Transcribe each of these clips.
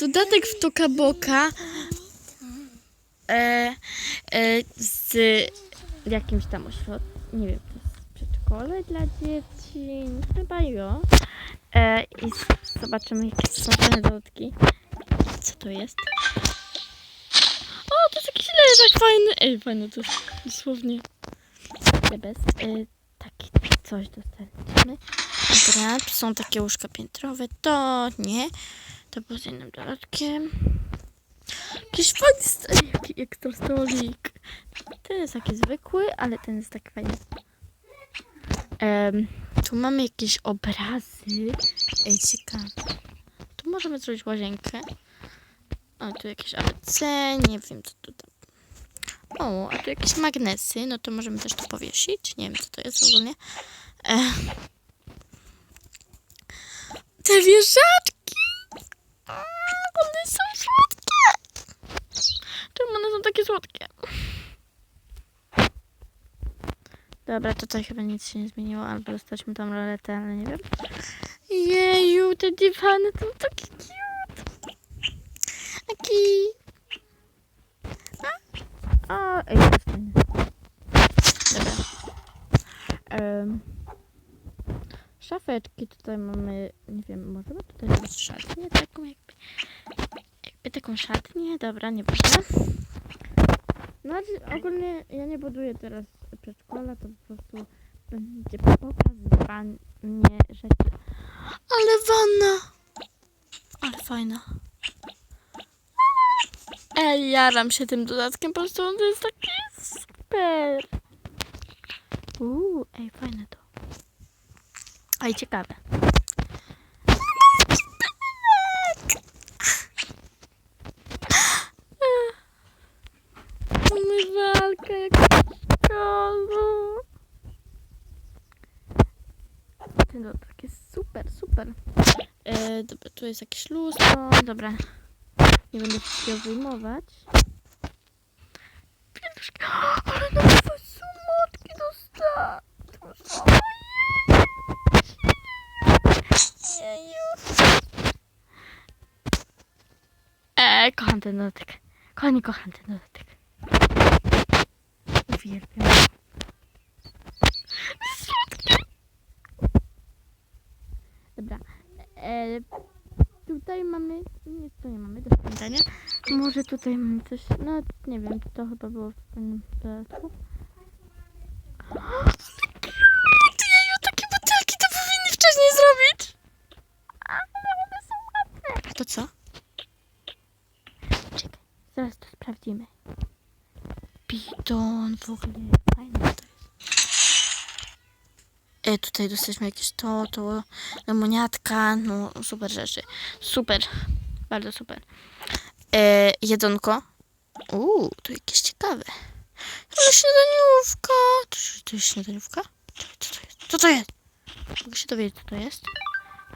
dodatek w Tokaboka e, e, z jakimś tam ośrodkiem, nie wiem, to jest przedszkole dla dzieci, chyba jo. E, I zobaczymy, jakie są te dodatki. Co to jest? O, to jest jakiś leżak fajny. Ej, fajny to jest dosłownie. Bez, e, taki coś dostaliśmy. Dobra, tu są takie łóżka piętrowe. To nie. To było z innym dodatkiem. Jakiś fajny st- jaki ekstra stolik. Ten jest taki zwykły, ale ten jest taki fajny. Em, tu mamy jakieś obrazy. Ej, ciekawe. Tu możemy zrobić łazienkę. A tu jakieś ABC, nie wiem co tu tam. O, a tu jakieś magnesy, no to możemy też to powiesić. Nie wiem co to jest ogólnie. E, te wieżaczki! A, One są słodkie! Czemu one są takie słodkie? Dobra, tutaj chyba nic się nie zmieniło, albo dostaliśmy tam roletę, ale nie wiem. Jeju, te dywany są takie cute! Taki... A, a ej. Dobra. Em, szafeczki tutaj mamy, nie wiem, możemy tutaj zrobić szatnię taką jakby, jakby taką szatnię, dobra, nie ważne. Znaczy, ogólnie ja nie buduję teraz przedszkola, to po prostu będzie pokazywanie rzeczy. Ale wanna! Ale fajna. Ej, jaram się tym dodatkiem, po prostu on jest taki super. Uuu, ej, fajne to. Ej, ciekawe. Umywalka jak szkolu. Ten dodatek jest super, super. E, dobra, tu jest jakieś lustro. Dobra. Nie będę wszystkiego wyjmować. Pieluszki. Ale nowe słodkie dostałam. Jeju. E, kocham ten dodatek. Kochani, kocham ten dodatek. Uwielbiam. Dobra. E, tutaj mamy... Nic tu nie mamy do spędzania. Może tutaj mamy coś... No, nie wiem, to chyba było w pewnym dodatku. Jeju, takie butelki to powinni wcześniej zrobić. Ale one są ładne. A to co? Zaraz to sprawdzimy. Bidon w ogóle. Fajne to jest. E, tutaj dostaliśmy jakieś to, to, lemoniatka, no super rzeczy. Super, bardzo super. E, jedzonko. Uuu, to jakieś ciekawe. Ale śniadaniówka. To, to jest śniadaniówka? Co to jest? Co to jest? Mogę się dowiedzieć, co to jest?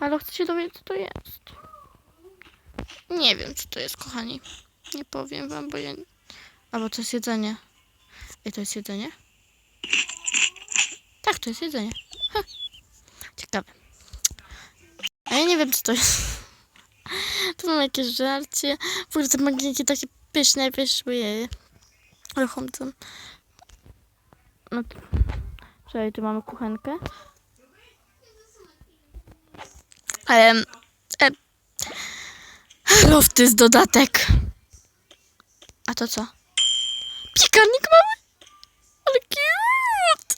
Ale chcę się dowiedzieć, co to jest. Nie wiem, co to jest, kochani. Nie powiem wam, bo ja... Albo to jest jedzenie. Ej, to jest jedzenie? Tak, to jest jedzenie. Ha. Ciekawe. A ja nie wiem, co to jest. Tu mam jakieś żarcie. W ogóle te magniki takie pyszne wyszły. Ruchomcem. No to... Czekaj, tu mamy kuchenkę. Em, e, Lofty z dodatek. A to co? Piekarnik mały? Ale cute!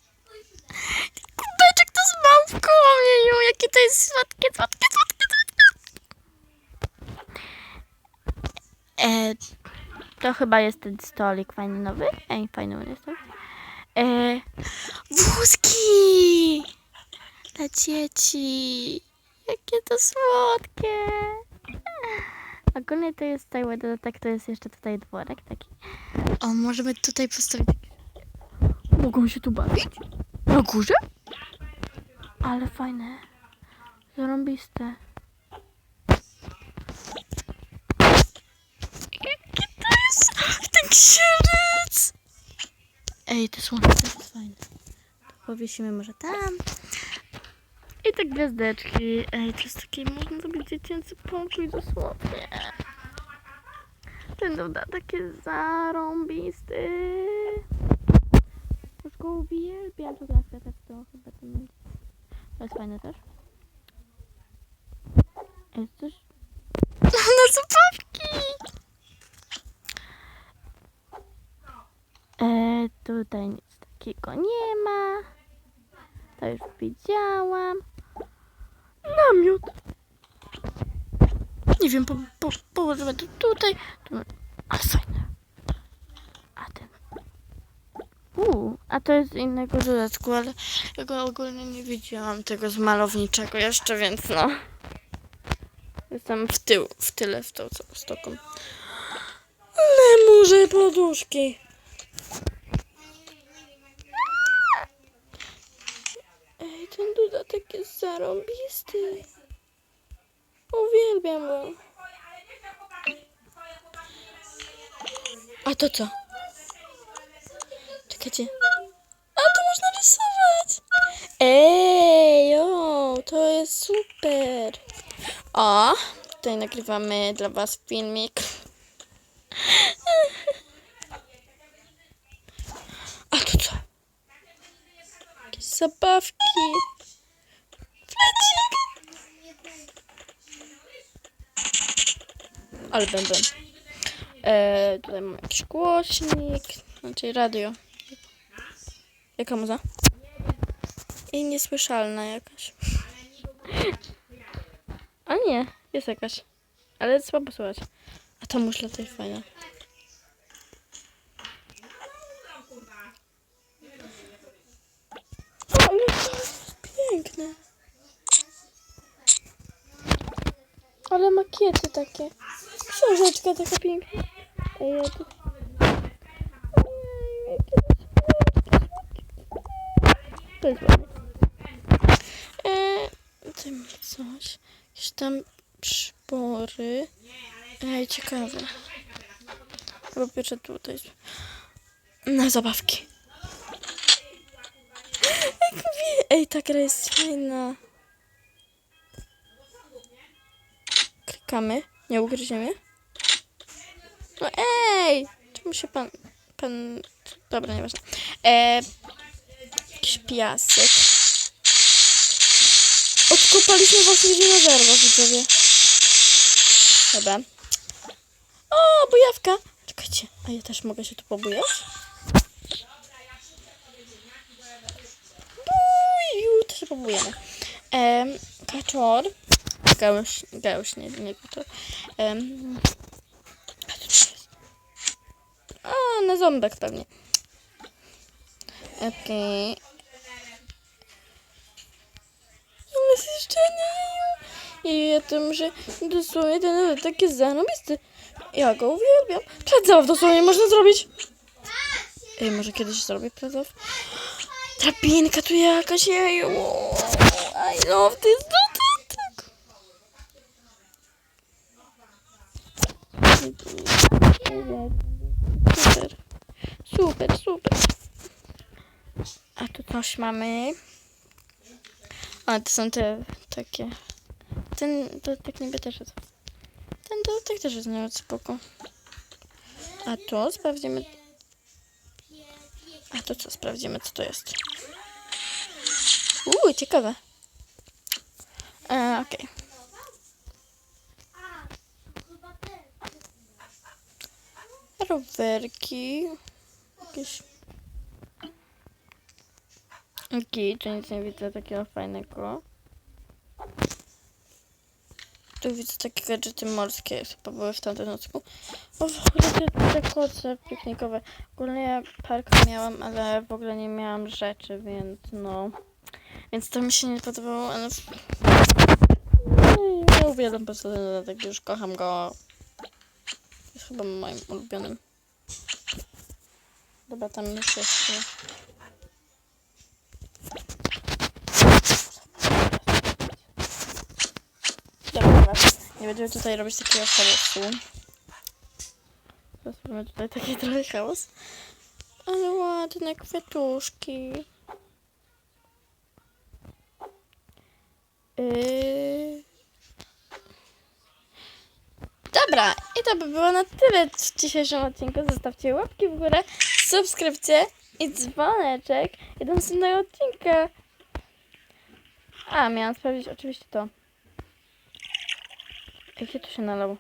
Kubeczek to z małpką, ojeju, jakie to jest słodkie, słodkie, słodkie, słodkie. E, to chyba jest ten stolik fajny nowy. Ej, fajny on jest to. E, wózki! Dla dzieci. Jakie to słodkie. Ogólnie to jest cały dodatek, to jest jeszcze tutaj dworek taki. O, możemy tutaj postawić. Mogą się tu bawić? Na górze? Ale fajne. Zarąbiste. Jaki to jest ten księżyc? Ej, te słońce jest fajne. To powiesimy może tam. I te gwiazdeczki. Ej, to jest taki, można zrobić dziecięcy pokój dosłownie. Ten dodatek jest zarąbisty. Już go uwielbiam. To na kwiatek to chyba nie... To jest fajne też. Jest coś... Na zabawki! E, tutaj nic takiego nie ma. To już widziałam. Namiot. Nie wiem, po, po, położymy to tutaj. Tu, ale fajne. A ten. Uuu, a to jest innego dodatku, ale ja go ogólnie nie widziałam tego z malowniczego jeszcze, więc no. Jestem w tył, w tyle, w tą stoką. Ale może poduszki. Ej, dodatek jest zarąbisty. Uwielbiam go. A to co? Czekajcie. A to można rysować. Ej, o, to jest super. O, tutaj nagrywamy dla Was filmik. A to co? Jakieś zabawki. Ale będę. E, tutaj mam jakiś głośnik, znaczy radio. Jaka muza? I niesłyszalna jakaś. A nie, jest jakaś. Ale słabo słychać. A ta muszla to fajna. Ale to jest piękne. Ale makiety takie. Książeczka taka piękna. Ej, ja tu... To jest ładne. Eee, mam coś. Jakieś tam przybory. Ej, ciekawe. Chyba pierwsze tutaj. Na zabawki. Ej, ta gra jest fajna. Klikamy. Nie ugryziemy. No ej! Czemu się pan... Pan... Dobra, nieważne. E, jakiś piasek. Odkopaliśmy właśnie dinozaura, widzowie. Dobra. O, bujawka! Czekajcie, a ja też mogę się tu pobujać? Buju, to się pobujemy. Em, kaczor. Gałąź, gałąź, nie, nie kaczor. Em, a co to jest? O, na ząbek pewnie. Okej. Ale zjeżdżenia. I ja tym, że dosłownie ten dodatek jest zarobisty. Ja go uwielbiam. Przedzaw dosłownie można zrobić. Ej, może kiedyś zrobię przedzaw? Drabinka tu jakaś, jeju. I love this dodatek. Super. Super, super. A tu coś mamy. A, to są te takie. Ten dodatek niby też jest. Ten dodatek też jest nawet spoko. A to sprawdzimy. A to co? Sprawdzimy, co to jest. Uuu, ciekawe. E, Okej. Rowerki. Jakieś. Okej, tu nic nie widzę takiego fajnego. Tu widzę takie gadżety morskie, chyba były w tamtym nocku. O, w ogóle te, te koce piknikowe. Ogólnie ja park miałam, ale w ogóle nie miałam rzeczy, więc no... Więc to mi się nie podobało, ale... No, Ja uwielbiam po prostu ten dodatek, już kocham go. Jest chyba moim ulubionym. Dobra, tam już jest... Dobra, nie będziemy tutaj robić takiego chaosu. Zrobimy tutaj taki trochę chaos. Ale ładne kwiatuszki. Yy... Dobra, i to by było na tyle w dzisiejszym odcinku. Zostawcie łapki w górę, subskrypcję i dzwoneczek. I do następnego odcinka. A, miałam sprawdzić oczywiście to. Ej, Gdzie tu się nalał?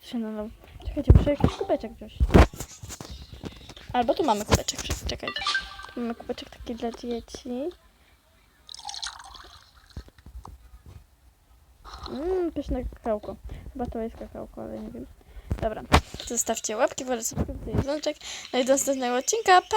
Tu się nalał. Czekajcie, muszę jakiś kubeczek wziąć. Albo tu mamy kubeczek, czekajcie. Tu mamy kubeczek taki dla dzieci. Mmm, pyszne kakałko. Chyba to jest kakałko, ale nie wiem. Dobra, zostawcie łapki, i dzwoneczek. No i do następnego odcinka. Pa!